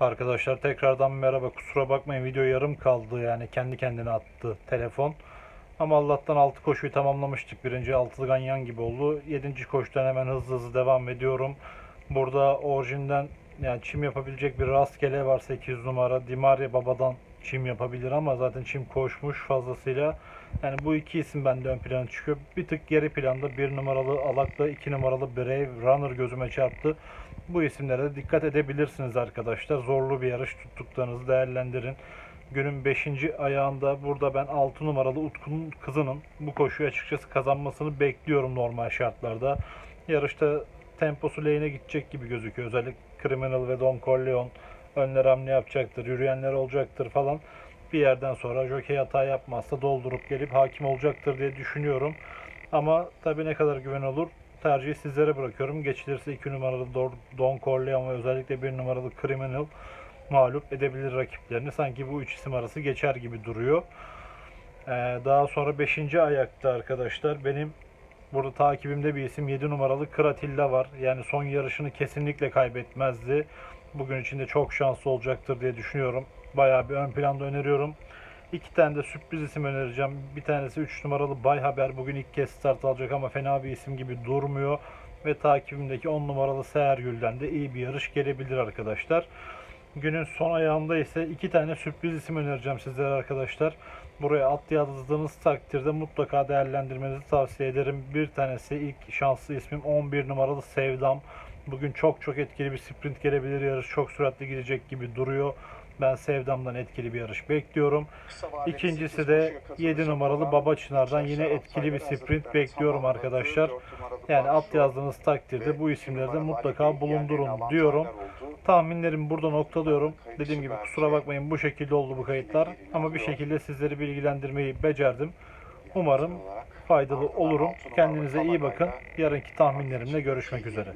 Arkadaşlar tekrardan merhaba. Kusura bakmayın video yarım kaldı yani kendi kendine attı telefon. Ama Allah'tan 6 koşuyu tamamlamıştık. Birinci altılı ganyan gibi oldu. 7. koşudan hemen hızlı hızlı devam ediyorum. Burada orijinden yani çim yapabilecek bir rastgele var 8 numara. Dimaria babadan çim yapabilir ama zaten çim koşmuş fazlasıyla. Yani bu iki isim bende ön plana çıkıyor. Bir tık geri planda 1 numaralı Alak'la 2 numaralı Brave Runner gözüme çarptı. Bu isimlere de dikkat edebilirsiniz arkadaşlar. Zorlu bir yarış tuttuklarınızı değerlendirin. Günün 5. ayağında burada ben 6 numaralı Utku'nun kızının bu koşuyu açıkçası kazanmasını bekliyorum normal şartlarda. Yarışta temposu lehine gidecek gibi gözüküyor. Özellikle Criminal ve Don Corleone önler hamle yapacaktır, yürüyenler olacaktır falan. Bir yerden sonra jockey hata yapmazsa doldurup gelip hakim olacaktır diye düşünüyorum. Ama tabii ne kadar güven olur tercihi sizlere bırakıyorum. Geçilirse 2 numaralı Don Corleone ve özellikle 1 numaralı Criminal mağlup edebilir rakiplerini. Sanki bu üç isim arası geçer gibi duruyor. Ee, daha sonra 5. ayakta arkadaşlar benim burada takibimde bir isim 7 numaralı Kratilla var. Yani son yarışını kesinlikle kaybetmezdi. Bugün için de çok şanslı olacaktır diye düşünüyorum. Bayağı bir ön planda öneriyorum. İki tane de sürpriz isim önereceğim. Bir tanesi 3 numaralı Bay Haber. Bugün ilk kez start alacak ama fena bir isim gibi durmuyor. Ve takibimdeki 10 numaralı Seher Gül'den de iyi bir yarış gelebilir arkadaşlar. Günün son ayağında ise iki tane sürpriz isim önereceğim sizlere arkadaşlar. Buraya at yazdığınız takdirde mutlaka değerlendirmenizi tavsiye ederim. Bir tanesi ilk şanslı ismim 11 numaralı Sevdam. Bugün çok çok etkili bir sprint gelebilir. Yarış çok süratli gidecek gibi duruyor. Ben Sevdam'dan etkili bir yarış bekliyorum. İkincisi de 7 numaralı Baba Çınar'dan yine etkili bir sprint bekliyorum arkadaşlar. Yani at yazdığınız takdirde bu isimleri de mutlaka bulundurun diyorum. Tahminlerimi burada noktalıyorum. Dediğim gibi kusura bakmayın bu şekilde oldu bu kayıtlar. Ama bir şekilde sizleri bilgilendirmeyi becerdim. Umarım faydalı olurum. Kendinize iyi bakın. Yarınki tahminlerimle görüşmek üzere.